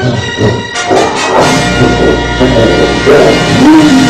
Thank.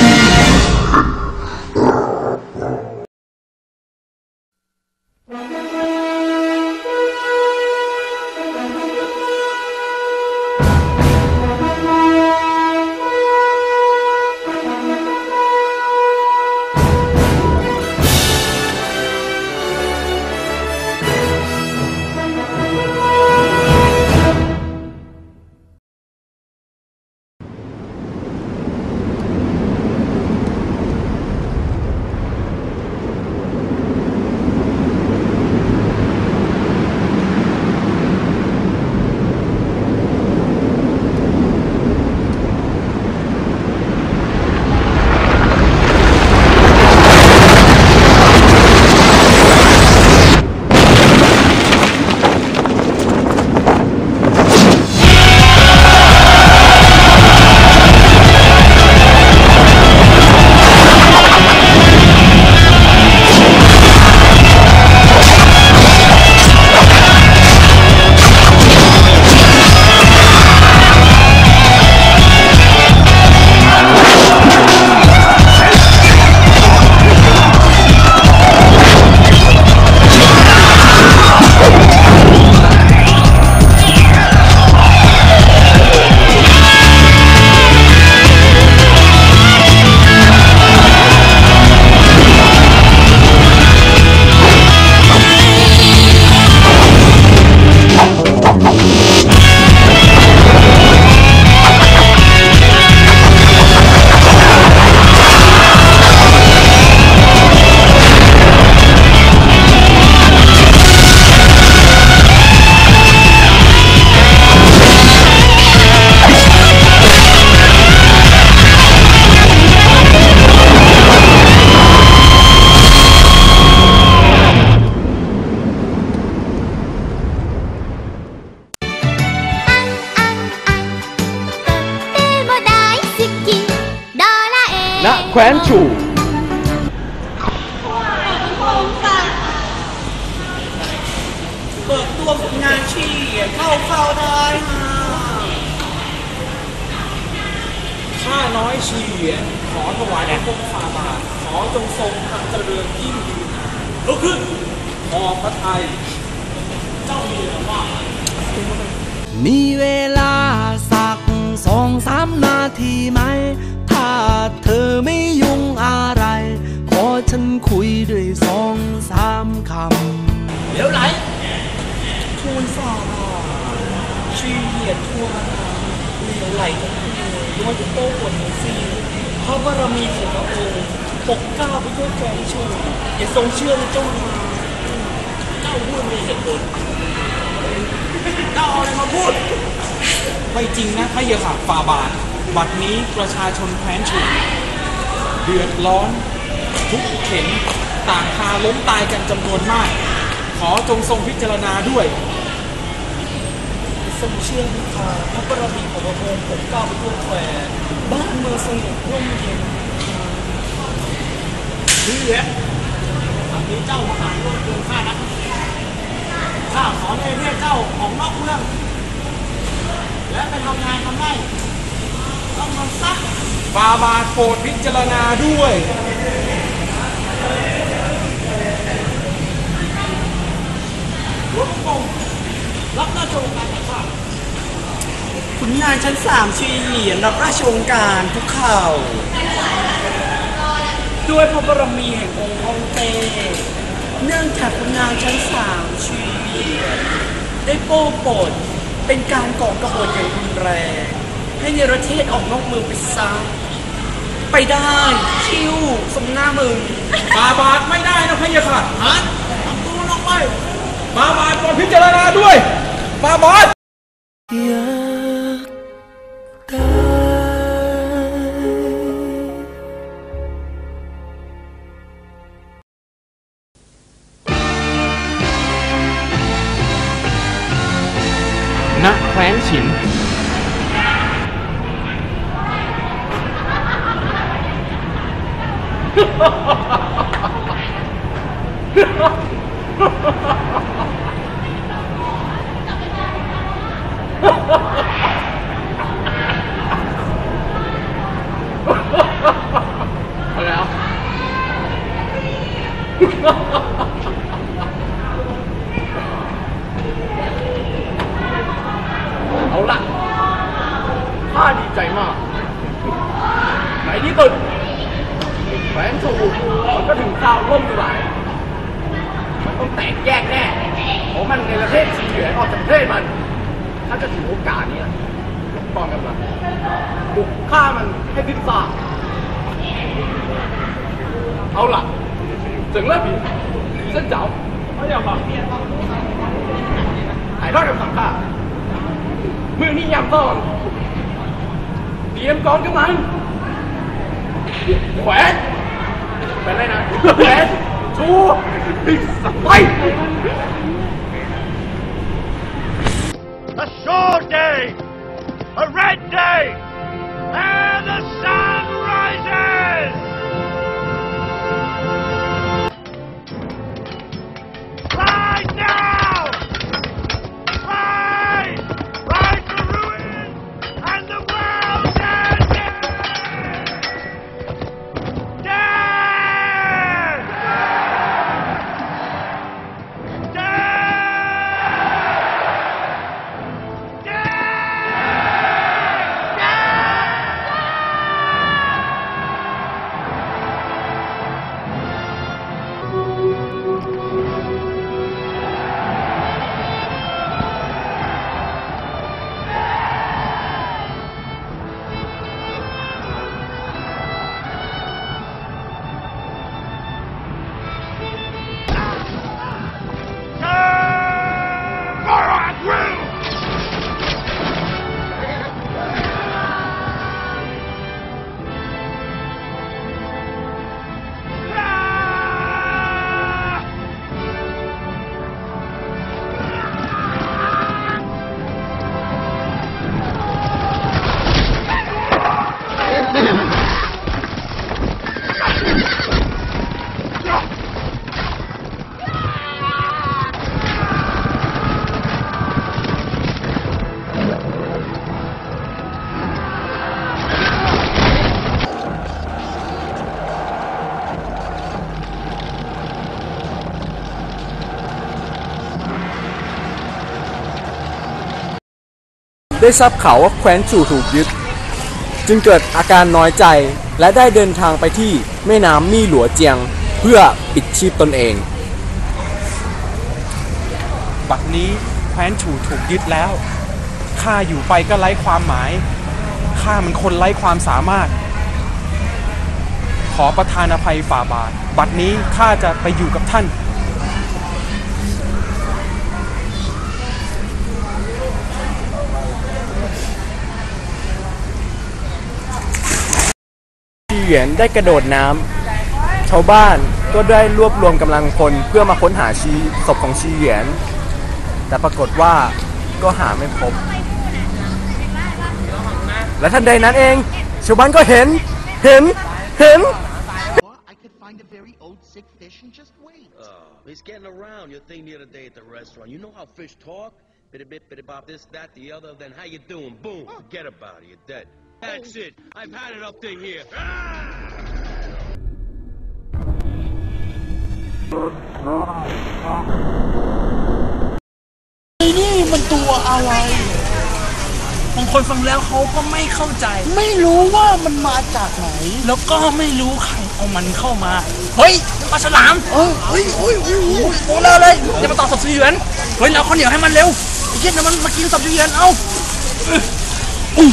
ว้นฉู่เปิดตัวผลงานชีเข้าเข้าได้ฮะข้าน้อยชียขอถวายแด่พระฟาบาทขอจงทรงพระเจริญยิ่งยืนลุกขึ้นขอบพระไทย เจ้ามีแต่ว่า มีเวลาสักสองสามนาทีไหม เธอไม่ยุ่งอะไร ขอฉันคุยด้วยสองสามคำเดี๋ยวไหลทูลฝ่าบชีเหยียดทั่วมาเหลียวไหลทั้งคู่ย้อยจะโต้กวนซีพระบารมีของพระองค์ปกก้าวไปด้วยแกงชูอย่าทรงเชื่อในเจ้ามาเจ้าพูดมีเหตุผลเจ้าเอาอะไรมาพูด ไม่จริงนะพระเยาค่ะฝ่าบาท บัดนี้ประชาชนแคว้นฉุเดือดร้อน ทุกเข็นต่างพาล้มตายกันจำนวนมาก ขอจงทรงพิจารณาด้วยทรงเชื่อนิพาพระบรมีของพระองค์ผมก้าวไปทั่วแควบ้านเมืองสงบร่มเย็นเชื่ออันนี้เจ้ามาหาร่วมเกินข้านะข้าขอเนรเรียกเจ้าออกนอกเมืองและไปทำงานทำได้ ฟาบาทโปรดพิจารณาด้วยหลวงปู่รับราชองค์การแต่ว่าขุนนางชั้นสามชีเหยียนรับราชองค์การทุกข่าว ด้วยพระบารมีแห่งองค์องเต้เนื่องจากขุนนางชั้นสามชีเหยียนได้โป้ปดเป็นการก่อกระบฏอย่างรุนแรง ให้ในรเทศออกนอกเมืองไปซะไปได้ชิวสมหน้ามึงบาบาทไม่ได้นะพะยะค่ะฮะทำตัวลงไปบาบาทก่อนพิจารณาด้วยบาบาทอยากตายณแคว้นฉิน Ha ha ha! บุกฆ่ามันให้สิ้นซากเอาล่ะถึงแล้วผีเส้นเจ้าเขาอยากบอกถ่ายทอดคำสั่งข้มือนี้ยำตอนเตรียมกองกำลังแขวนแขวนไรนะแขวนชูไป A short day! ได้ทราบข่าวว่าแคว้นจู่ถูกยึด จึงเกิดอาการน้อยใจและได้เดินทางไปที่แม่น้ำมี่หลัวเจียง เพื่อปิดชีพตนเอง บัดนี้แคว้นฉูถูกยึดแล้วข้าอยู่ไปก็ไร้ความหมายข้ามันคนไร้ความสามารถ ขอประทานอภัยฝ่าบาท บัดนี้ข้าจะไปอยู่กับท่าน เหวียนได้กระโดดน้ำชาวบ้านก็ได้รวบรวมกำลังพลเพื่อมาค้นหาชีศพของชีเหวียน แต่ปรากฏว่าก็หาไม่พบ และทันใดนั้นเอง ชาวบ้านก็เห็น เห็น เห็น Or I could find a very old sick fish and just wait. Oh, he's getting around your thing the other day at the restaurant. You know how fish talk? Bitty bit, bitty bop, this, that, the other. Then how you doing? Boom. Forget about it. You're dead. That's it. I've had it up to here. Ah! ไอ้นี่มันตัวอะไร บางคนฟังแล้วเขาก็ไม่เข้าใจ ไม่รู้ว่ามันมาจากไหน แล้วก็ไม่รู้ใครเอามันเข้ามา เฮ้ยปลาฉลาม เออเฮ้ยเฮ้ยเฮ้ยเฮ้ยโอ้เลยเลยอย่ามาต่อสับสีเหลือนเฮ้ยเราข้าวเหนียวให้มันเร็วไอ้เหี้ยเดี๋ยวมันมากินสับสีเหลือนเอาเอออุ้ย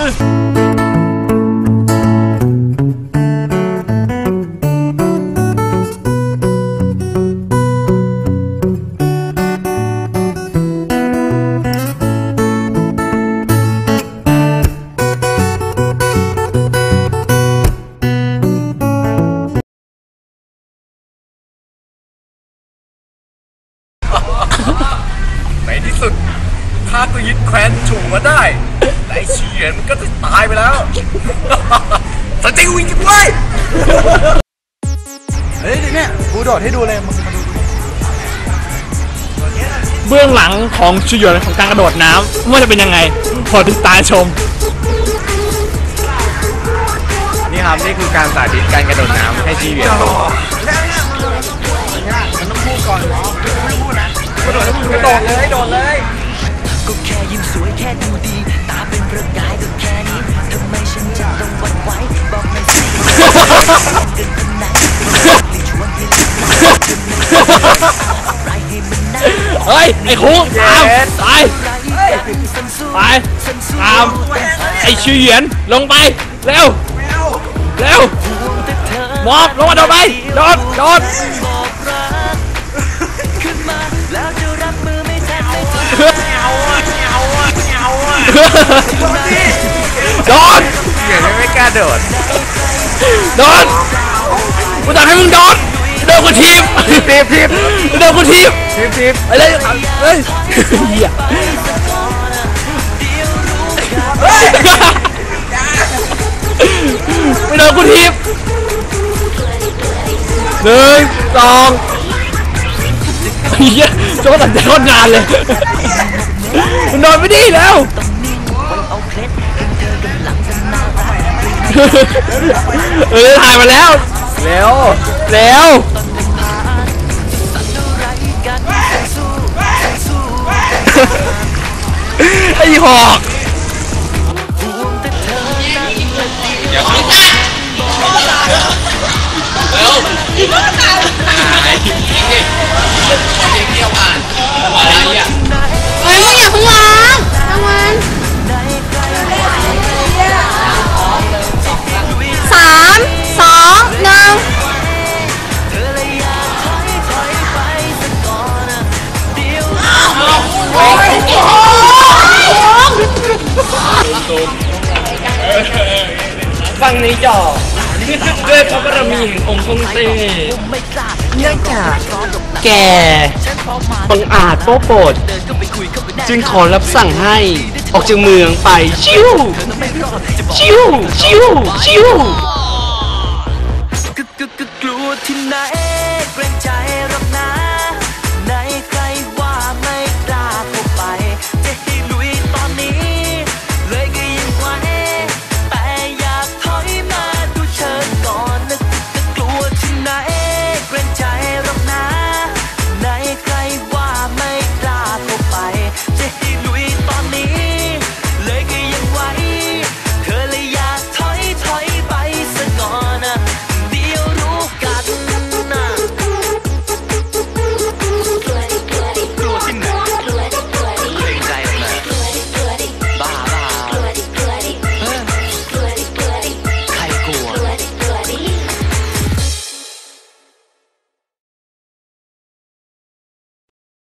เตายไปแล้วสติวิ่งจังเว้ยเฮ้ยเนี่ยกูโดดให้ดูเลยมึงมาดูเบื้องหลังของชิหยวนของการกระโดดน้ำว่าจะเป็นยังไงพอติดตามชม นี่ครับนี่คือการสาธิตการกระโดดน้ำให้ชีเหวียนดูกระโดดเลยโดดเลยก็แค่ยิ้มสวยแค่ดูดีตาเป็นประกาย เฮ้ย ไอ้คุ้งตามตายไปตามไอ้ชื่อเหยียนลงไป เร็ว เร็วมอบลงมาโดนไปโดนโดนโดนเหยียนไม่กล้าโดน โดนกูจะให้มึงโดนโดนกูทีบทีบทีบโดนกูทีบทีบทีบไปเลยเฮ้ยเหี้ยไม่โดนกูทีบหนึ่งสองเฮียโจ้ตั้งแต่โคตรนานเลยมันนอนไม่ดีแล้ว เออถ่ายมาแล้ว เร็วแล้วไรกันสู้สู้ไอ้หอกห่วงแต่เธอนั้น องหนึ่งเธอเลยอยากถอยถอยฟังในจอด้วยพระบารมีแห่งองค์ทรงเต้เนื่องจากแกฉันพอมาบังอาจโป๊โปรดจึงขอรับสั่งให้ออกจากเมืองไปชิวจะบอกชิวชิวชิว ที่ไหนเกรงใจรับ